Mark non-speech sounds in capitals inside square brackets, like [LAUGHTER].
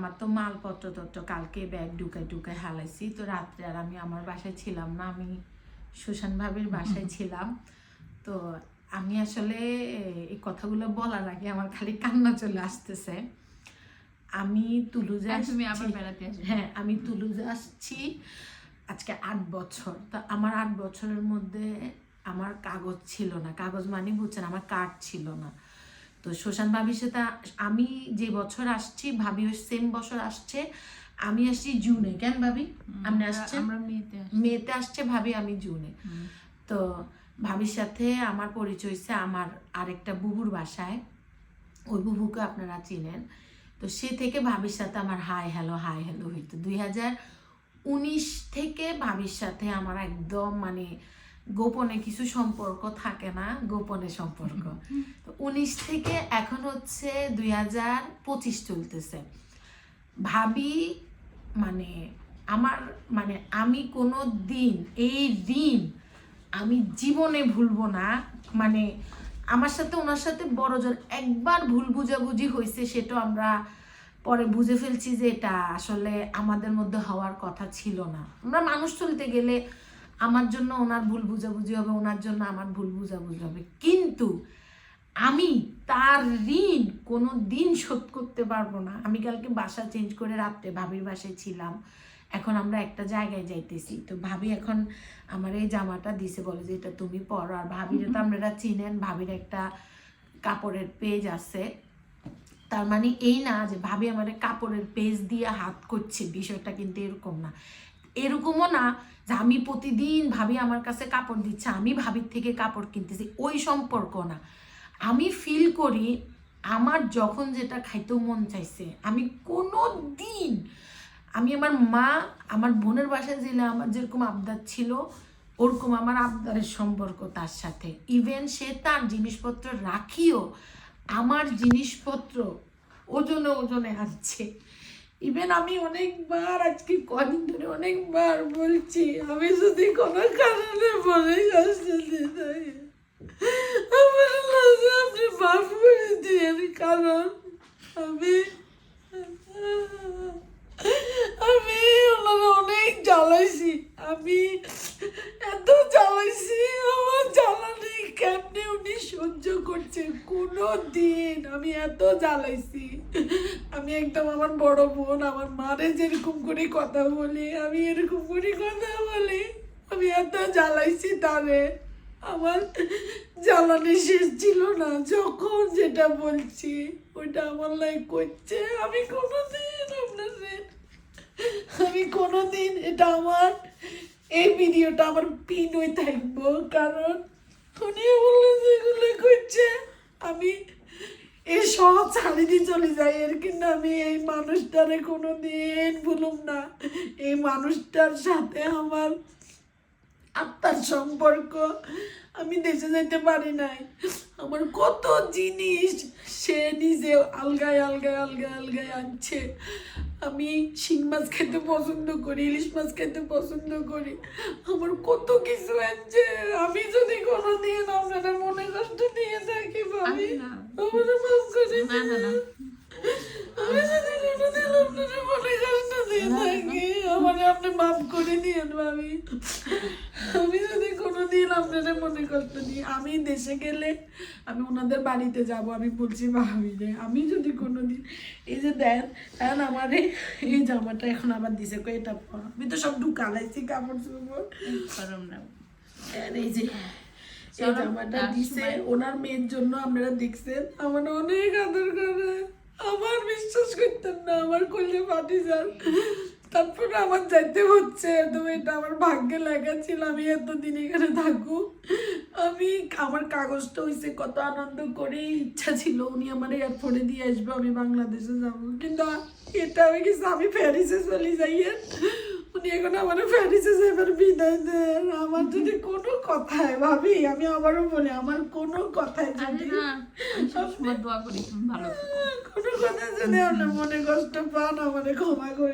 আমার তো মালপত্র টত্র কালকে ব্যাগ ঢুকাই ঢুকাই হালাইছি। তো রাত্রে আর আমি আমার বাসায় ছিলাম না আমি সুশান ভাবির বাসায় ছিলাম। তো আমি আসলে এই কথাগুলো বলার আগে আমার খালি কান্না চলে আসতেছে। আমি তুলুজে আর তুমি আবার বেড়াতে হ্যাঁ আমি তুলুজে আসছি আজকে আট বছর। তো আমার আট বছরের মধ্যে আমার কাগজ ছিল না। কাগজ মানে বুঝছেন আমার কার্ড ছিল না। তো শোষণ ভাবির সাথে আমি যে বছর আসছি ভাবি ওই সেম বছর আসছে আমি আসছি জুনে। কেন ভাবি? আপনি আমরা- আসছেন? আমরা মেতে আসছে। ভাবি আমি জুনে। তো ভাবির সাথে আমার পরিচয় হয়েছে আমার আরেকটা বুবুর বাসায়। ওই বুবুকে আপনারা চিনেন। তো সে থেকে ভাবির সাথে আমার হাই হ্যালো হাই হ্যালো হইতো। দুই হাজার উনিশ থেকে ভাবির সাথে আমার একদম মানে গোপনে কিছু সম্পর্ক থাকে না গোপনে সম্পর্ক। [LAUGHS] তো উনিশ থেকে এখন হচ্ছে দুই হাজার পঁচিশ চলতেছে। ভাবি মানে আমার মানে আমি কোনো দিন এই ঋণ আমি জীবনে ভুলবো না। মানে আমার সাথে ওনার সাথে বড় জোর একবার ভুল বুঝাবুঝি হয়েছে সেটা আমরা পরে বুঝে ফেলছি যে এটা আসলে আমাদের মধ্যে হওয়ার কথা ছিল না। আমরা মানুষ চলতে গেলে আমার জন্য ওনার ভুল বুঝাবুঝি হবে, ওনার জন্য আমার ভুল বুঝাবুঝি হবে। কিন্তু আমি তার ঋণ কোনো দিন শোধ করতে পারব না। আমি কালকে বাসা চেঞ্জ করে রাত্রে ভাবির বাসায় ছিলাম। এখন আমরা একটা জায়গায় যাইতেছি। তো ভাবি এখন আমার এই জামাটা দিছে, বলে যে এটা তুমি পরো। আর ভাবিরে তো আপনারা চিনেন, ভাবির একটা কাপড়ের পেজ আছে। তার মানে এই না যে ভাবি আমার কাপড়ের পেজ দিয়ে হাত করছে, বিষয়টা কিন্তু এরকম না। এরকমও না যে আমি প্রতিদিন ভাবি আমার কাছে কাপড় দিচ্ছে, আমি ভাবির থেকে কাপড় কিনতেছি, ওই সম্পর্ক না। আমি ফিল করি আমার যখন যেটা খাইতেও মন চাইছে, আমি কোনো দিন আমি আমার মা, আমার বোনের বাসায় গেলে আমার যেরকম আবদার ছিল, ওরকম আমার আবদারের সম্পর্ক তার সাথে। ইভেন সে তার জিনিসপত্র রাখিও, আমার জিনিসপত্র ওজনে ওজনে আনছে। ইভেন আমি অনেকবার, আজকে কদিন ধরে অনেকবার বলছি, আমি যদি কোনো কারণে বলে কষ্ট থাকি আমার লাজে আপনি মাফ করে দিয়েন, কারণ আমি কোনো দিন আমি এত জ্বালাইছি। আমি একদম আমার বড় বোন, আমার মারে যেরকম করে কথা বলি, আমি এরকম করে কথা বলি। আমি এত জ্বালাইছি তারে। আমার জ্বালানি শেষ ছিল না, যখন যেটা বলছি, ওইটা আমার লাইক করছে। আমি কোনোদিন আপনাদের, আমি কোনোদিন এটা আমার, এই ভিডিওটা আমার পিন হয়ে থাকব, কারণ উনি বললে যেগুলো করছে। আমি এই ছাড়ি দিয়ে চলে যাই। এর কিন্তু আমি এই মানুষটারে কোনো দিন ভুলুম না। এই মানুষটার সাথে আমার আত্মার সম্পর্ক আমি দেশে যেতে পারি নাই। আমার কত জিনিস সে নিজে আলগায় আলগায় আলগায় আলগায় আনছে। আমি এই শিং মাছ খেতে পছন্দ করি ইলিশ মাছ খেতে পছন্দ করি। আমার কত কিছু আছে। আমি যদি কোনো দিন আপনাদের মনে কষ্ট দিয়ে থাকি ভাবি। আমার মাফ করে না না কষ্ট আমি দেশে গেলে আমি ওনাদের বাড়িতে যাব আমি বলছি ভাবি রে আমি যদি কোনোদিন এই যে দেন দেন আমার এই জামাটা এখন আবার দিছে কই এটা পর। আমি তো সব ঢুকালাইছি কাপড় চোপড় গরম না। এই যে এই জামাটা দিছে ওনার মেয়ের জন্য আপনারা দেখছেন আমার অনেক আদর করে। আমার বিশ্বাস করতেন না আমার করলে পাটি যান তারপরে আমার যাইতে হচ্ছে তো এটা আমার ভাগ্যে লেখা ছিল আমি এতদিন এখানে থাকুক আমি আমার কাগজটা হয়েছে কত আনন্দ করে ইচ্ছা ছিল উনি আমার এয়ারপোর্টে দিয়ে আসবে আমি বাংলাদেশে যাব। কিন্তু এটা হয়ে গেছে আমি প্যারিসে চলে যাই উনি এখন আমার প্যারিসে যাবার বিদায় দেন। আমার যদি কোনো কথায় ভাবি আমি আবারও বলি আমার কোনো কথায় যদি থাকো। কোনো কথা যদি আপনার মনে কষ্ট পান আমাদের ক্ষমা করে